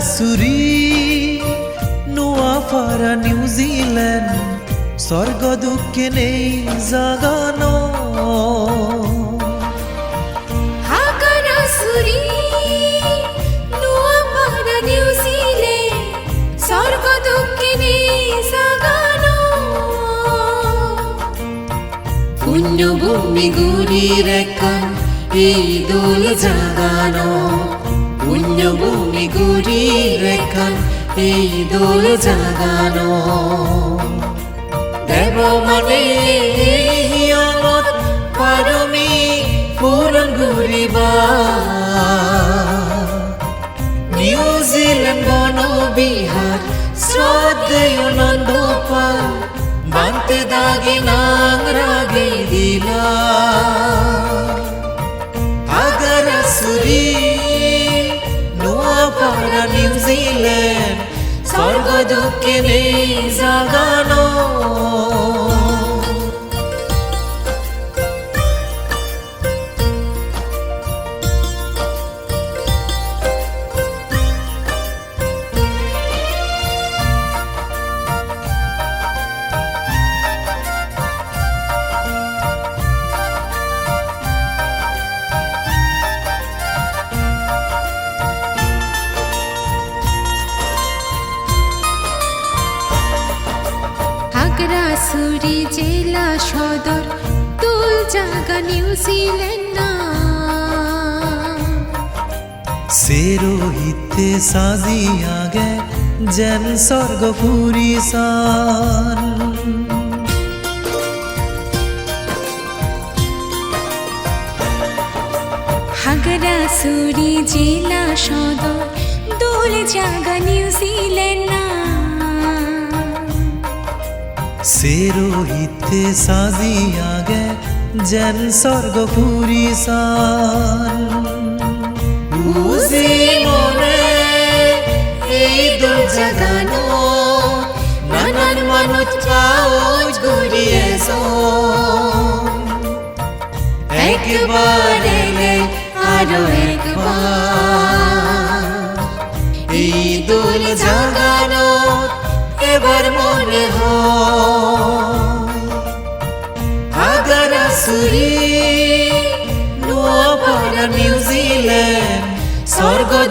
আগারাসুরি নোয়াফারা New Zealand স্বর্গ দুঃখে নেই জাগানো। পুণ্যভূমি গুরির একান এই দোল জাগানো। পুণ্যভূমি গুরির একান এই দোল জাগানো। দেব মানে হিয়মত, পারমি পূরণ ঘুরিবা নিউজিল্যান্ড বনবিহার, শ্রদ্ধেয় নন্দপা, বানতে দাগে নাং রাগে দিলা আগারাসুরি নোয়াফারা নিউজিল্যান্ড স্বর্গ দুঃখে নেই জাগানো। হাগরাসুরি জেলা সদর তুল জাগা নিউজিল্যান্ড সেরোহিতে সাজিয়া গে যেন স্বর্গ ফুরিসান হাগরাসুরি জেলা সদর দোল জাগা নিউজিল্যান্ড না। সেরোহিতে সাজিয়া গে যেন স্বর্গ ফুরিসান বুঝি মনে এই দোল জাগানো নানান মানুষ কাউজ ঘুরিয়েছো একবার এলে আরও একবার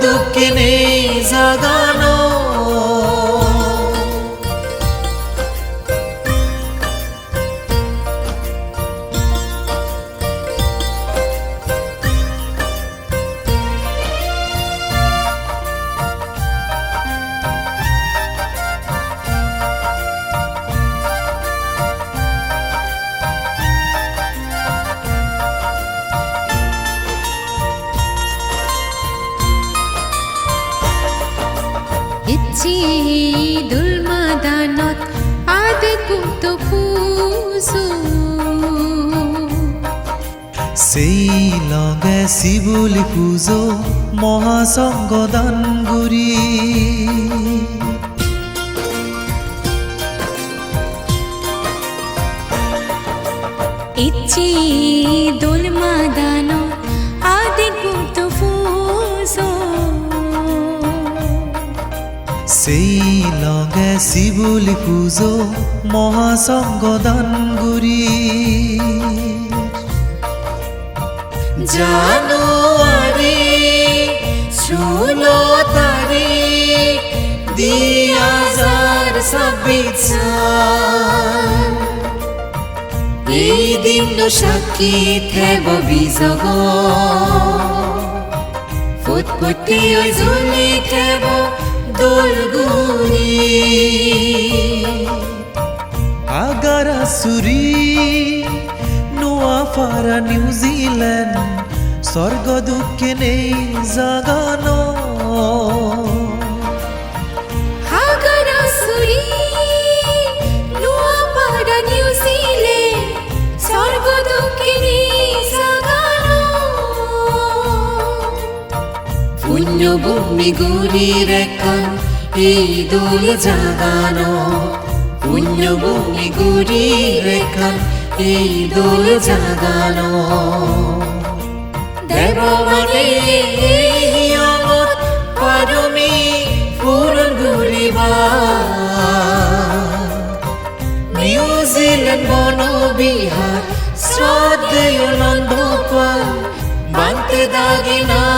দুঃখে নেই জাগানো সেই লগে শিবুলি পুজো মহাসংগ দানগুরি ইচ্ছি দুলমাদানত আদি কুত ফুসু সেই লগে শিবুলি পুজো মহাসংগ দানগুরি জানুয়ারি ষোলো তারিখ দুই হাজার ছাব্বিশ। এই দিন সাক্ষী থেব বিজগ। ফুটফুটি ঝুলি থেব দোলগুড়ি আগারাসুরি নোয়াপাড়া নিউজিল্যান্ড স্বর্গ দুঃখে নেই জাগানো। হাগারাসুরি নোয়াপাড়া নিউজিল্যান্ড স্বর্গ দক্ষিণে সাগানো পুণ্যভূমি গুড়ি রেখা, এই দোল জাগানো। দেবমানে হিয়মত পদমি পূরণ ঘুরিবা নিউজিল্যান্ড বনবিহার, শ্রদ্ধেয় নন্দপা বান্তে দাগিনা।